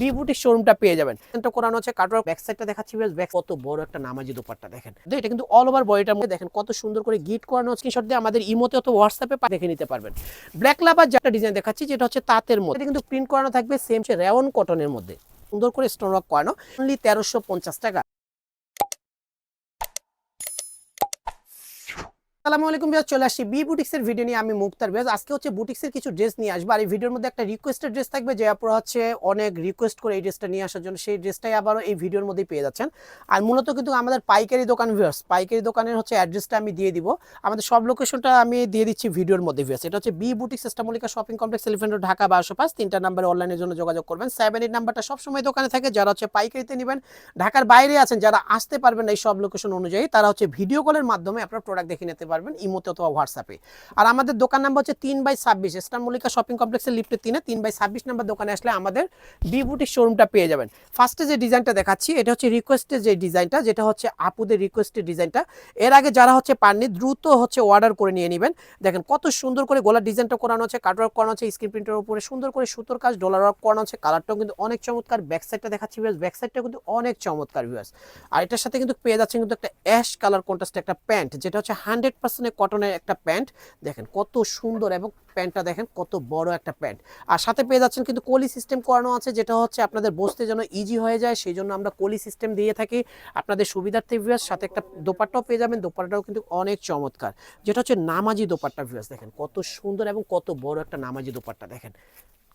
B শোরুমটা পেয়ে যাবেন। এটা করানো আছে কাটোর ব্যাক সাইডটা দেখাচ্ছি বেশ ব্যাক কত বড় একটা নামাজি দোপাট্টা দেখেন। তো এটা কিন্তু অল ওভার বডিটার মধ্যে দেখেন, কত সুন্দর করে গিট করানো স্ক্রিনশট দিয়ে আমাদের ইমোতে অথবা হোয়াটসঅ্যাপে দেখে নিতে পারবেন। ব্ল্যাক লাভার যেটা ডিজাইন দেখাচ্ছি, যেটা হচ্ছে তাঁতের মধ্যে। এটা কিন্তু প্রিন্ট করানো থাকবে সেম সে রেওন কটনের মধ্যে। সুন্দর করে স্টোন ওয়ার্ক করানো। অনলি তেরোশো পঞ্চাশ টাকা। আসসালামু আলাইকুম বিয়াজ চলে আসছি বি বুটিক্সের ভিডিও নিয়ে। আমি মুক্তার বিয়াজ আজকে হচ্ছে বুটিক্সের কিছু ড্রেস নিয়ে আসব। আর এই ভিডিওর মধ্যে একটা রিকোয়েস্টেড ড্রেস থাকবে যে আপনারা হচ্ছে অনেক রিকোয়েস্ট করে এই ড্রেসটা নিয়ে আসার জন্য। সেই ড্রেসটাই আবারও এই ভিডিওর মধ্যেই পেয়ে যাচ্ছেন। আর মূলত কিন্তু আমাদের পাইকারি দোকান ভিউয়ার্স, পাইকারি দোকানের হচ্ছে অ্যাড্রেসটা আমি দিয়ে দিব। আমাদের সব লোকেশনটা আমি দিয়ে দিচ্ছি ভিডিওর মধ্যে ভিউয়ার্স। এটা হচ্ছে বি বুটিক্স সিস্টেমলিকা শপিং কমপ্লেক্স এলিফেন্ট ঢাকা বারোশো পাঁচ তিনটা নাম্বারে অনলাইনের জন্য যোগাযোগ করবেন। সেভেন এইট নাম্বারটা সবসময় দোকানে থাকে। যারা হচ্ছে পাইকারিতে নেবেন, ঢাকার বাইরে আছেন, যারা আসতে পারবেন এই সব লোকেশন অনুযায়ী, তারা হচ্ছে ভিডিও কলের মাধ্যমে আপনার প্রোডাক্ট দেখে নিতে পারবেন ইমোতে অথবা হোয়াটসঅ্যাপে আর আমাদের দোকান নাম্বার হচ্ছে তিন বাই ছাব্বিশ। ইস্টার মল্লিকা শপিং কমপ্লেক্সের লিফটে তিনে, তিন বাই ছাব্বিশ নাম্বার দোকানে আসলে আমাদের বি বুটিক শোরুমটা পেয়ে যাবেন। ফার্স্টে যে ডিজাইনটা দেখাচ্ছি, এটা হচ্ছে রিকোয়েস্টের যে ডিজাইনটা যেটা হচ্ছে আপুদের রিকোয়েস্টের ডিজাইনটা এর আগে যারা হচ্ছে পাননি, দ্রুত হচ্ছে অর্ডার করে নিয়ে নেবেন। দেখেন কত সুন্দর করে গলার ডিজাইনটা করানো হচ্ছে কাটওয়ার্ক করানো হচ্ছে স্ক্রিন প্রিন্টের উপরে সুন্দর করে সুতোর কাজ ডলার ওয়ার্ক করানো হচ্ছে কালারটাও কিন্তু অনেক চমৎকার। ব্যাক সাইডটা দেখাচ্ছি ভিউয়ার্স ব্যাক সাইডটা কিন্তু অনেক চমৎকার ভিউয়ার্স আর এটার সাথে কিন্তু পেয়ে যাচ্ছে কিন্তু একটা অ্যাশ কালার কন্ট্রাস্ট একটা প্যান্ট, যেটা হচ্ছে হান্ড্রেড পার্সেন্ট কটনের একটা প্যান্ট। দেখেন কত সুন্দর এবং প্যান্টটা দেখেন কত বড় একটা প্যান্ট। আর সাথে পেয়ে যাচ্ছেন কিন্তু কলি সিস্টেম করানো আছে, যেটা হচ্ছে আপনাদের বসতে যেন ইজি হয়ে যায় সেই জন্য আমরা কলি সিস্টেম দিয়ে থাকি। আপনাদের সুবিধার্থে ভিউয়ার্স সাথে একটা দোপাট্টাও পেয়ে যাবেন। দোপাট্টাও কিন্তু অনেক চমৎকার। যেটা হচ্ছে নামাজি দোপাট্টা ভিউয়ার্স দেখেন কত সুন্দর এবং কত বড় একটা নামাজি দোপাট্টা, দেখেন।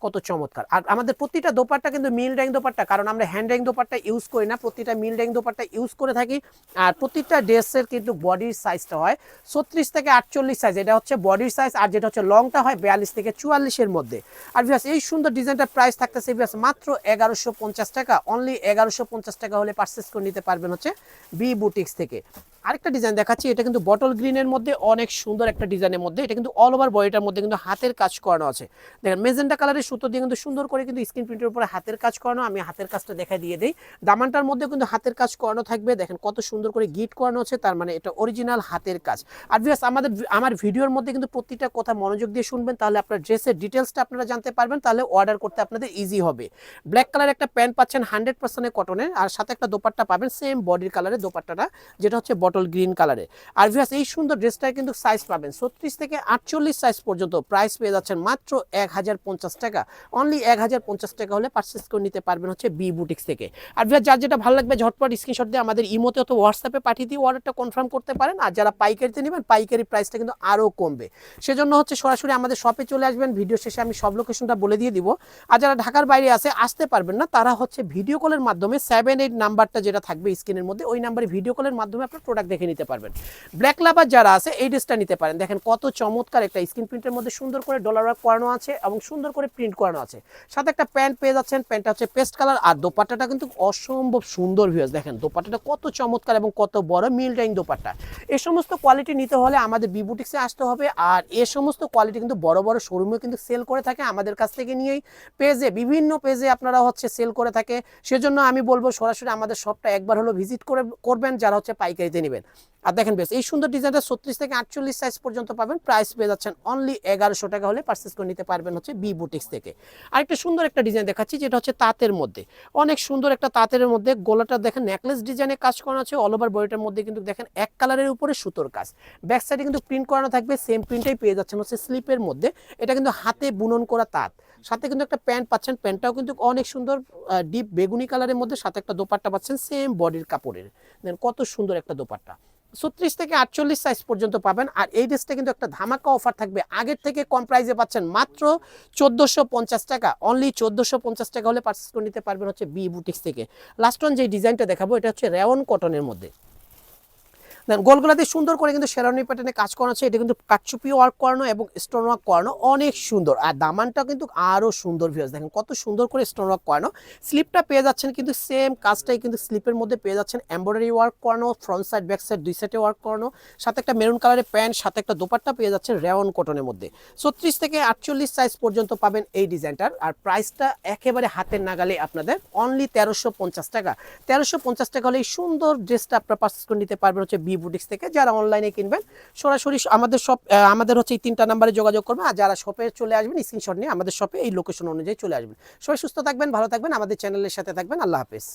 কত চমৎকার। আর আমাদের প্রতিটা দোপাট্টা কিন্তু মিল ড্যাং দোপাট্টা, কারণ আমরা হ্যান্ড ড্যাং দোপাট্টা ইউজ করি না, প্রতিটা মিল ড্যাং দোপাট্টা ইউজ করে থাকি। আর প্রতিটা ড্রেসের কিন্তু বডির সাইজটা হয় ছত্রিশ থেকে আটচল্লিশ সাইজ এটা হচ্ছে বডির সাইজ আর যেটা হচ্ছে লংটা হয় বিয়াল্লিশ থেকে চুয়াল্লিশের মধ্যে। আর ভিয়াস এই সুন্দর ডিজাইনটার প্রাইস থাকতেছে ভিয়াস মাত্র এগারোশো পঞ্চাশ টাকা অনলি এগারোশো পঞ্চাশ টাকা হলে পারচেস করে নিতে পারবেন হচ্ছে বি বুটিক্স থেকে। আরেকটা ডিজাইন দেখাচ্ছি, এটা কিন্তু বটল গ্রিনের মধ্যে অনেক সুন্দর একটা ডিজাইনের মধ্যে, এটা কিন্তু অল ওভার বডিটার মধ্যে কিন্তু হাতের কাজ করানো আছে। দেখেন, মেজেন্টা কালারের সুতো দিয়ে কিন্তু সুন্দর করে কিন্তু স্ক্রিন প্রিন্টের উপরে হাতের কাজ করানো, আমি হাতের কাজটা দেখা দিয়ে দিই। দামানটার মধ্যে কিন্তু হাতের কাজ করানো থাকবে। দেখেন কত সুন্দর করে গিট করানো আছে তার মানে এটা অরিজিনাল হাতের কাজ। আর ভিউয়ার্স আমাদের আমার ভিডিওর মধ্যে কিন্তু প্রতিটা কথা মনোযোগ দিয়ে শুনবেন, তাহলে আপনার ড্রেসের ডিটেলসটা আপনারা জানতে পারবেন, তাহলে অর্ডার করতে আপনাদের ইজি হবে। ব্ল্যাক কালার একটা প্যান্ট পাচ্ছেন হান্ড্রেড পার্সেন্টের কটনের আর সাথে একটা দোপাট্টা পাবেন সেম বডির কালারের দোপাট্টাটা, যেটা হচ্ছে বটল গ্রিন কালারে আর ভিউয়ার্স এই সুন্দর ড্রেসটায় কিন্তু সাইজ পাবেন ছত্রিশ থেকে আটচল্লিশ সাইজ পর্যন্ত। প্রাইস পেয়ে যাচ্ছেন মাত্র এক হাজার পঞ্চাশ টাকা। অনলি এক হাজার পঞ্চাশ টাকা হলে পারচেস করে নিতে পারবেন হচ্ছে বি বুটিক্স থেকে। আর ভিউয়ার যার যেটা ভালো লাগবে, ঝটপট স্ক্রিনশট দিয়ে আমাদের ইমোতে অথবা হোয়াটসঅ্যাপে পাঠিয়ে দিয়ে অর্ডারটা কনফার্ম করতে পারেন। আর যারা পাইকারিতে নেবেন, পাইকারি প্রাইসটা কিন্তু আরও কমবে। সেজন্য হচ্ছে সরাসরি আমাদের শপে চলে আসবেন। ভিডিও শেষে আমি সব লোকেশনটা বলে দিয়ে দিব। আর যারা ঢাকার বাইরে আছে, আসতে পারবেন না, তারা হচ্ছে ভিডিও কলের মাধ্যমে সেভেন এইট নাম্বারটা যেটা থাকবে স্ক্রিনের মধ্যে, ওই নাম্বারে ভিডিও কলের মাধ্যমে আপনার প্রোডাক্ট দেখে নিতে পারবেন। ব্ল্যাক লাভার যারা আছে, এই ড্রেসটা নিতে পারেন। দেখেন কত চমৎকার একটা স্ক্রিন প্রিন্টের মধ্যে সুন্দর করে ডলার ওয়ার্ক করানো আছে এবং সুন্দর করে প্রিন্ট করানো আছে। সাথে একটা প্যান্ট পেয়ে যাচ্ছেন, প্যান্টটা হচ্ছে পেস্ট কালার, আর দোপাট্টাটা কিন্তু অসম্ভব সুন্দর ভিউজ দেখেন দোপাট্টাটা কত চমৎকার এবং কত বড় মিল ডাইং দোপাট্টা। এই সমস্ত কোয়ালিটি নিতে হলে আমাদের বিবুটিক্সে আসতে হবে, আর এ সমস্ত কোয়ালিটি কিন্তু বড় বড় শোরুমে কিন্তু সেল করে থাকে আমাদের কাছ থেকে নিয়েই। পেজে বিভিন্ন পেজে আপনারা হচ্ছে সেল করে থাকে, সেজন্য আমি বলব সরাসরি আমাদের শপটা একবার হলো ভিজিট করে, করবেন, যারা হচ্ছে পাইকারিতে নেবেন। আর দেখেন বেশ, এই সুন্দর ডিজাইনটা ছত্রিশ থেকে আটচল্লিশ সাইজ পর্যন্ত পাবেন প্রাইস পেয়ে যাচ্ছেন অনলি এগারোশো টাকা হলে পারচেস করে নিতে পারবেন হচ্ছে বি বুটিক্স আরেকটা সুন্দর একটা ডিজাইন দেখাচ্ছি, যেটা হচ্ছে তাঁতের মধ্যে। অনেক সুন্দর একটা তাঁতের মধ্যে গোলাটা দেখেন নেকলেস ডিজাইনের কাজ করানো আছে অল ওভার বডিটার মধ্যে কিন্তু দেখেন এক কালারের উপরে সুতোর কাজ। ব্যাক সাইডে কিন্তু প্রিন্ট করানো থাকবে সেম প্রিন্টটাই পেয়ে যাচ্ছেন হচ্ছে স্লিপের মধ্যে। এটা কিন্তু হাতে বুনন করা তাঁত। সাথে কিন্তু একটা প্যান্ট পাচ্ছেন, প্যান্টটাও কিন্তু অনেক সুন্দর ডিপ বেগুনি কালারের মধ্যে, সাথে একটা দোপাট্টা পাচ্ছেন সেম বডির কাপড়ের। দেন কত সুন্দর একটা দোপাট্টা। ছত্রিশ থেকে আটচল্লিশ সাইজ পর্যন্ত পাবেন। আর এই ড্রেসটা কিন্তু একটা ধামাকা অফার থাকবে। আগের থেকে কম প্রাইসে পাচ্ছেন মাত্র চোদ্দোশো পঞ্চাশ টাকা। অনলি চোদ্দোশো পঞ্চাশ টাকা হলে পার্সেস করে নিতে পারবেন হচ্ছে বি বুটিক্স থেকে। লাস্ট ওয়ান যে ডিজাইনটা দেখাবো, এটা হচ্ছে রেওন কটনের মধ্যে। দেন গোলগোলাতে সুন্দর করে কিন্তু শেরানি প্যাটার্নে কাজ করানো আছে। এটা কিন্তু কাটচুপি ওয়ার্ক করানো এবং স্টোন ওয়ার্ক করানো অনেক সুন্দর। আর দামানটা কিন্তু আরও সুন্দর ভিউজ দেখেন কত সুন্দর করে স্টোন ওয়ার্ক করানো। স্লিপটা পেয়ে যাচ্ছেন কিন্তু সেম কাজটাই কিন্তু স্লিপের মধ্যে পেয়ে যাচ্ছেন। এমব্রয়ডারি ওয়ার্ক করানো ফ্রন্ট সাইড ব্যাক সাইড দুই সাইডে ওয়ার্ক করানো। সাথে একটা মেরুন কালারের প্যান্ট সাথে একটা দোপাট্টা পেয়ে যাচ্ছেন রেওন কটনের মধ্যে। ছত্রিশ থেকে আটচল্লিশ সাইজ পর্যন্ত পাবেন এই ডিজাইনটার আর প্রাইসটা একেবারে হাতের নাগালে আপনাদের অনলি তেরোশো টাকা। তেরোশো টাকা হলে এই সুন্দর ড্রেসটা আপনারা পারচেস করে নিতে পারবেন হচ্ছে বি বুটিক্স থেকে যারা অনলাইনে কিনবেন, সরাসরি আমাদের সব আমাদের হচ্ছে এই তিনটা নাম্বারে যোগাযোগ করবেন আর যারা শপে চলে আসবেন স্ক্রিনশট নিয়ে আমাদের শপে এই লোকেশন অনুযায়ী চলে আসবেন। সবাই সুস্থ থাকবেন, ভালো থাকবেন, আমাদের চ্যানেলের সাথে থাকবেন, আল্লাহ হাফেজ।